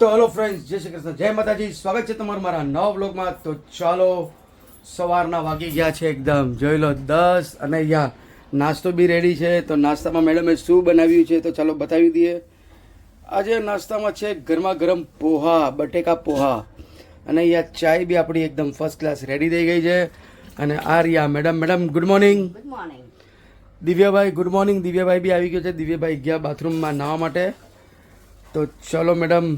તો hello friends જય શ્રી કૃષ્ણ. જય માતાજી. સ્વાગત છે તમારું મારા નવા બ્લોગમાં તો ચાલો સવારના વાગી ગયા છે એકદમ. જોઈ લો દસ અને યા નાસ્તો બી રેડી છે. તો નાસ્તામાં મેડમે શું બનાવ્યું છે તો ચાલો બતાવી દઈએ. આજે નાસ્તામાં છે ગરમા ગરમ પોહા બટેકા પોહા. અને અહીંયા ચાય બી આપણી એકદમ ફર્સ્ટ ક્લાસ રેડી થઈ ગઈ છે. અને આ રહ્યા madam madam good morning good morning Divyabhai good morning Divyabhai બી આવી ગયો છે. દિવ્યાભાઈ ગયા બાથરૂમમાં નાહવા માટે. તો ચલો મેડમ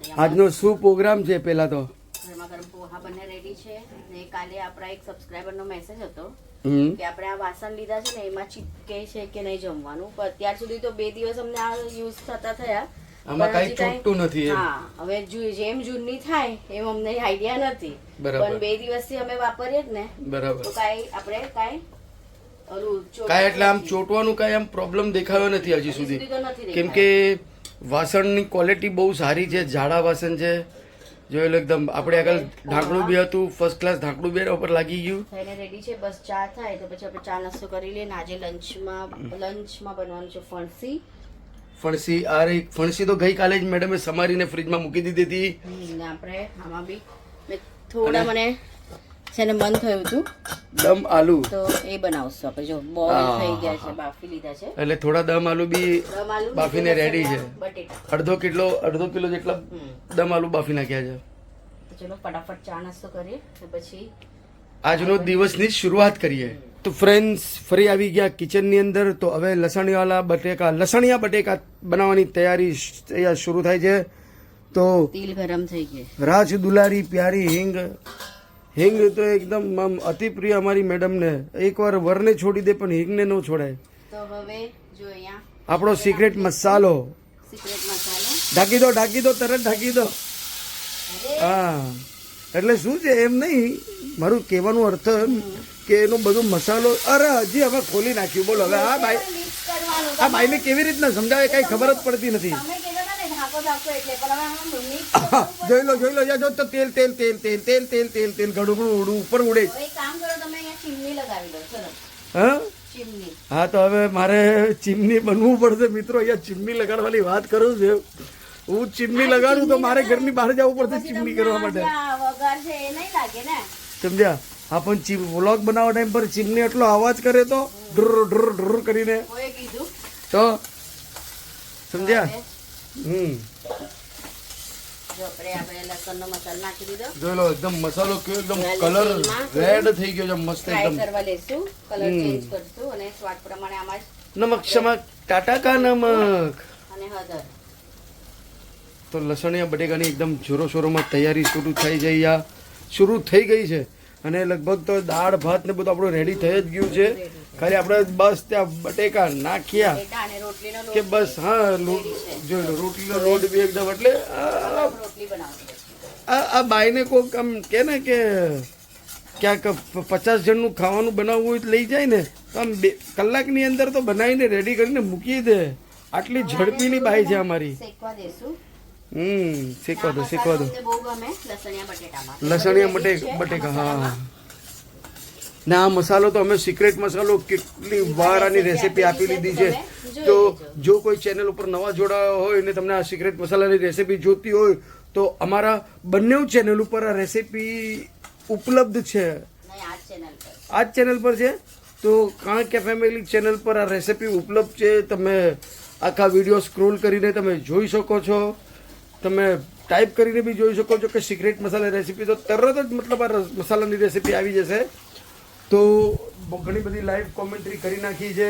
આજનો શું પ્રોગ્રામ છે પહેલા તો? ગરમા પોહા બંને રેડી છે. ને કાલે આપણા એક સબસ્ક્રાઈબરનો મેસેજ હતો કે આપણે આ વાસણ લીધા છે ને એમાં ચીપકે છે કે નહીં જમવાનું. પણ અત્યાર સુધી તો બે દિવસ અમને આ યુઝ થતા થયા. આમાં કાંઈ ચોંટતું નથી હા હવે જેમ જૂની થાય એમ અમને આઈડિયા નથી. પણ બે દિવસથી અમે વાપરીએ જ ને બરાબર. તો કાંઈ આપણે કાંઈ કાંઈ એટલે આમ ચોટવાનું કાંઈ આમ પ્રોબ્લેમ દેખાયો નથી હજી સુધી. કેમ કે વાસણની ક્વોલિટી બહુ સારી છે જાડા વાસણ છે. જોઈ લો એકદમ આપણે આગળ ઢાંકણું બી હતું ફર્સ્ટ ક્લાસ ઢાંકણું બી ઉપર લાગી ગયું. થઈને રેડી છે બસ ચા થાય તો પછી આપણે ચા નાસ્તો કરી લઈએ આજે લંચમાં લંચમાં બનવાનું છે ફણસી. ફણસી રહી ફણસી તો ગઈકાલે જ મેડમે સમારીને ફ્રીજમાં મૂકી દીધી હતી. ને આપણે આમાં બી થોડા મને છે મન થયું હતું દમ આલુ. તો એ બનાવશું આપણે. જો બોલ થઈ ગયા છે બાફી લીધા છે. એટલે થોડા દમ આલુ બી બાફીને રેડી છે. અડધો કિલો અડધો કિલો જેટલા. દમ આલુ બાફી નાખ્યા છે. ચલો ફટાફટ ચા નાસ્તો કરીએ પછી આજનો દિવસની શરૂઆત કરીએ. તો ફ્રેન્ડ્સ ફરી આવી ગયા કિચનની અંદર. તો હવે લસણીવાલા બટેકા લસણિયા બટેકા બનાવવાની તૈયારી તૈયાર શરૂ થાય છે. તો તેલ ગરમ થઈ ગયું રાજ દુલારી પ્યારી હિંગ હિંગ તો એકદમ આમ અતિ પ્રિય અમારી મેડમને. એકવાર વરને છોડી દે પણ હિંગને ન છોડાય. તો હવે જો અહીંયા આપણો સિક્રેટ મસાલો સિક્રેટ મસાલો ઢાંકી દો ઢાંકી દો તરત ઢાંકી દો. હા. એટલે શું છે એમ નહીં. મારું કહેવાનું અર્થ કે એનો બધો મસાલો અરે હજી હવે ખોલી નાખ્યું. બોલો હવે આ ભાઈ. આ ભાઈને કેવી રીતના સમજાવે કઈ ખબર જ પડતી નથી. જોઈ લો જોઈ લો જા જો તો તેલ તેલ તેલ તેલ તેલ તેલ તેલ તેલ ઘડું ઘડું ઉડું ઉપર ઉડે. એક કામ કરો તમે અહીંયા ચીમની લગાવી દો ચલો. હા? ચીમની. હા તો હવે મારે ચીમની બનવું પડશે. મિત્રો અહીંયા ચીમની લગાડવાની વાત કરું છું. હું ચીમની લગાડું તો મારે ઘરની બહાર જવું પડશે ચીમની કરવા માટે. જે છે એ નહીં લાગે ને? સમજ્યા? હા પણ ચીમ વ્લોગ બનાવવા ટાઈમ પર ચીમની એટલો અવાજ કરે તો ડ્રુર ડ્રુર ડ્રુર કરીને. તો સમજ્યા? હમ. જોઈ લો એકદમ મસાલો કયો એકદમ કલર રેડ થઈ ગયો છે મસ્ત એકદમ. કરવા લેશું કલર હમ. ચેન્જ કરશું અને સ્વાદ પ્રમાણે આમાં નમક શમક ટાટાકા નમક? અને હળદર. તો લસણિયા બટેકાની એકદમ જોરો શોરોમાં તૈયારી શરૂ થઈ જઈ આ. શરૂ થઈ ગઈ છે. અને લગભગ તો દાળ ભાત ને બધું આપણું રેડી થઈ જ ગયું છે. ખાલી આપણે બસ ત્યાં બટેકા નાખ્યા કે બસ હા જોઈ લો રોટલીનો લોટ બી એકદમ એટલે આ આ બાઈને કોઈક આમ કે ને કે ક્યાંક પચાસ જણનું ખાવાનું બનાવવું હોય તો લઈ જાય ને તો આમ બે કલાકની અંદર તો બનાવીને રેડી કરીને મૂકી દે. આટલી ઝડપીની બાઈ છે અમારી. હમ શીખવા દો શીખવા દો. લસણિયા બટેકા હા. ને આ મસાલો તો અમે સિક્રેટ મસાલો કેટલી વાર આની રેસીપી આપી લીધી છે. તો જો કોઈ ચેનલ ઉપર નવા જોડાયો હોય ને તમને આ સિક્રેટ મસાલાની રેસીપી જોતી હોય તો અમારા બંને ચેનલ ઉપર આ રેસીપી ઉપલબ્ધ છે. આ જ ચેનલ પર. છે? તો કાં કે ફેમિલી ચેનલ પર આ રેસીપી ઉપલબ્ધ છે. તમે આખા વીડિયો સ્ક્રોલ કરીને તમે જોઈ શકો છો. તમે ટાઈપ કરીને બી જોઈ શકો છો કે સિક્રેટ મસાલા રેસીપી તો તરત જ મતલબ આ મસાલાની રેસીપી આવી જશે. તો ઘણી બધી લાઈવ કોમેન્ટ્રી કરી નાખી છે.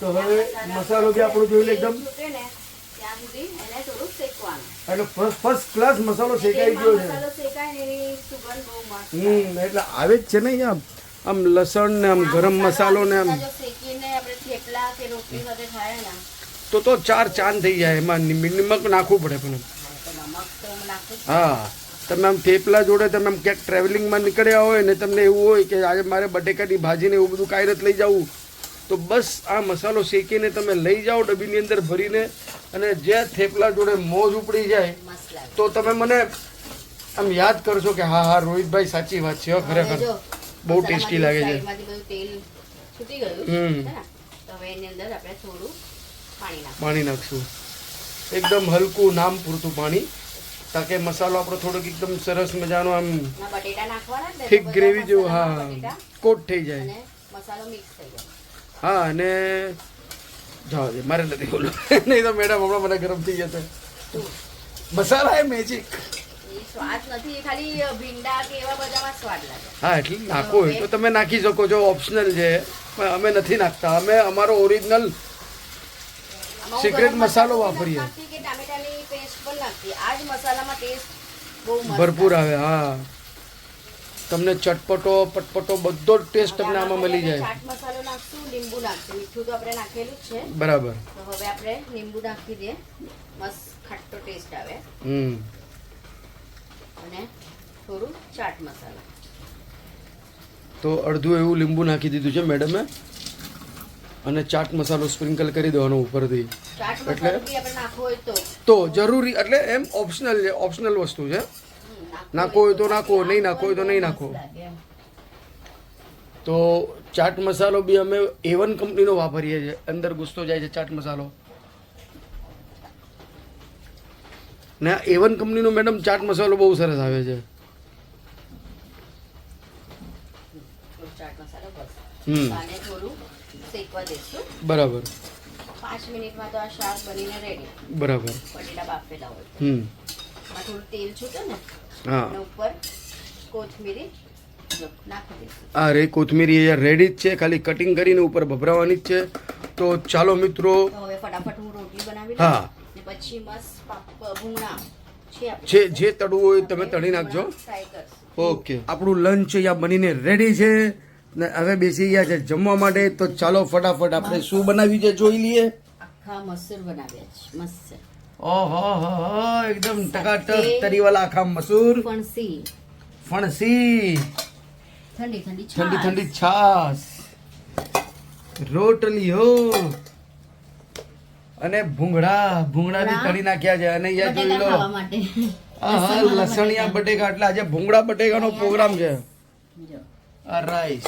તો હવે મસાલો બી આપણો જોઈ લે એકદમ. એટલે ફર્સ્ટ ક્લાસ મસાલો શેકાઈ ગયો છે. હમ, એટલે આવે જ છે ને આમ આમ લસણ આમ ગરમ મસાલો આમ. તો તો ચાર ચાંદ થઈ જાય, એમાં નિમક નાખવું પડે પણ. હા. તમે આમ થેપલા જોડે તમે આમ ક્યાંક ટ્રાવેલિંગમાં નીકળ્યા હોય ને તમને એવું હોય કે આજે મારે બટેકાની ભાજીને એવું બધું કાંઈ નથી લઈ જવું તો બસ આ મસાલો શેકીને તમે લઈ જાઓ ડબ્બીની અંદર ભરીને અને જે થેપલા જોડે મોજ ઉપડી જાય તો તમે મને આમ યાદ કરશો કે હા હા રોહિતભાઈ સાચી વાત છે ખરેખર. બહુ ટેસ્ટી લાગે છે. હમ. પાણી નાખશું. એકદમ હલકું નામ પૂરતું પાણી તાકે મસાલો આપણો થોડોક એકદમ સરસ મજાનો આમ ઠીક ગ્રેવી જેવું હા કોટ થઈ જાય. મસાલો મિક્સ થઈ જાય. હા અને જાઓ મારે નથી બોલું નહીં તો મેડમ હમણાં મને ગરમ થઈ જશે. મસાલા એ મેજિક કે હા એટલે નાખો હોય તો તમે નાખી શકો છો ઓપ્શનલ છે. પણ અમે નથી નાખતા. અમે અમારો ઓરિજિનલ ગરમ મસાલો વાપરીએ. પણ નાખતી આ જ મસાલામાં ટેસ્ટ બહુ ભરપૂર આવે હા. તમને ચટપટો પટપટો બધો ટેસ્ટ તમને આમાં મળી જાય. ચાટ મસાલો નાખશું લીંબુ નાખશું. મીઠું તો આપણે નાખેલું જ છે. બરાબર. તો હવે આપણે લીંબુ નાખી દઈએ. મસ્ત ખાટો ટેસ્ટ આવે. હમ. અને થોડું ચાટ મસાલા. તો અડધું એવું લીંબુ નાખી દીધું છે મેડમે. અને ચાટ મસાલો સ્પ્રિંકલ કરી દેવાનો ઉપરથી. એટલે? તો. જરૂરી એટલે એમ ઓપ્શનલ છે ઓપ્શનલ વસ્તુ છે. નાખો હોય તો નાખો, નહીં નાખો હોય તો નહીં નાખો. તો ચાટ મસાલો બી અમે એવન કંપનીનો વાપરીએ છીએ. અંદર ગુસ્તો જાય છે ચાટ મસાલો. ને એવન કંપનીનો મેડમ ચાટ મસાલો બહુ સરસ આવે છે. હમ. શેકવા દઈશું બરાબર. પાંચ મિનિટમાં તો આ શાક બનીને રેડી બરાબર. બટેટા બાફેલા હોય. હમ. થોડું તેલ છૂટે ને હા. ઉપર કોથમીરી જો નાખી દઈશું આ રે કોથમીરી અહીંયા રેડી જ છે ખાલી કટિંગ કરીને ઉપર ભભરાવાની જ છે. તો ચાલો મિત્રો. હવે ફટાફટ હું રોટલી બનાવી હા. ને પછી મસ્ત ભૂંગળા છે જે જે તળવું હોય તમે તળી નાખજો. ઓકે. આપણું લંચ અહીંયા બનીને રેડી છે. ને હવે બેસી ગયા છે જમવા માટે તો ચાલો ફટાફટ આપણે શું બનાવ્યું છે જોઈ લઈએ. આખા મસૂર બનાવ્યા છે મસ્ત. ઓહો હો હો એકદમ ટકાટક તરીવાલા આખા મસૂર. ફણસી. ફણસી. ઠંડી ઠંડી ઠંડી. ઠંડી છાસ રોટલી હો અને ભૂંગળા. ભૂંગળા બી. તળી નાખ્યા છે. અને અહીંયા જોઈ લો. ખાવા લસણિયા બટેકા. એટલે આજે ભૂંગળા બટેકાનો પ્રોગ્રામ છે. જો. રાઈસ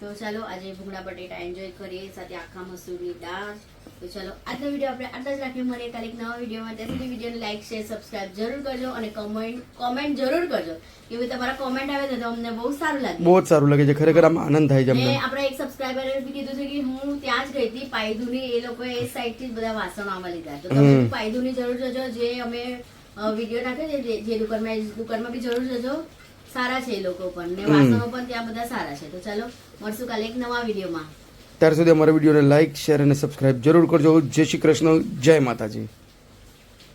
તો ચાલો આજે ભૂંગળા બટેટા એન્જોય કરીએ સાથે આખા મસૂરની દાળ. તો ચાલો આજનો વીડિયો આપણે આટલા જ રાખીએ. મળીએ કાલે એક નવા વિડીયોમાં ત્યાં સુધી વિડીયોને લાઈક શેર સબસ્ક્રાઇબ જરૂર કરજો અને કમેન્ટ કોમેન્ટ જરૂર કરજો. કે ભાઈ તમારા કોમેન્ટ આવે છે તો અમને બહુ સારું લાગે. બહુ જ સારું લાગે છે. ખરેખર આમ આનંદ થાય છે અમને. આપણે એક સબસ્ક્રાઇબરે કીધું છે કે હું ત્યાં જ ગઈ હતી. પાયદુની એ લોકોએ એ સાઈડથી જ બધા વાસણો આમાં લીધા. તો તમે પાયદુની જરૂર જજો. જે અમે વીડિયો નાખે છે જે- જે દુકાનમાં દુકાનમાં બી જરૂર જજો. સારા છે એ લોકો પણ. ને વાસણો પણ ત્યાં બધા સારા છે. તો ચાલો મળશું કાલે એક નવા વિડીયોમાં. ત્યાર સુધી અમારા વિડીયોને લાઈક શેર અને સબસ્ક્રાઇબ જરૂર કરજો. જય શ્રી કૃષ્ણ. જય માતાજી.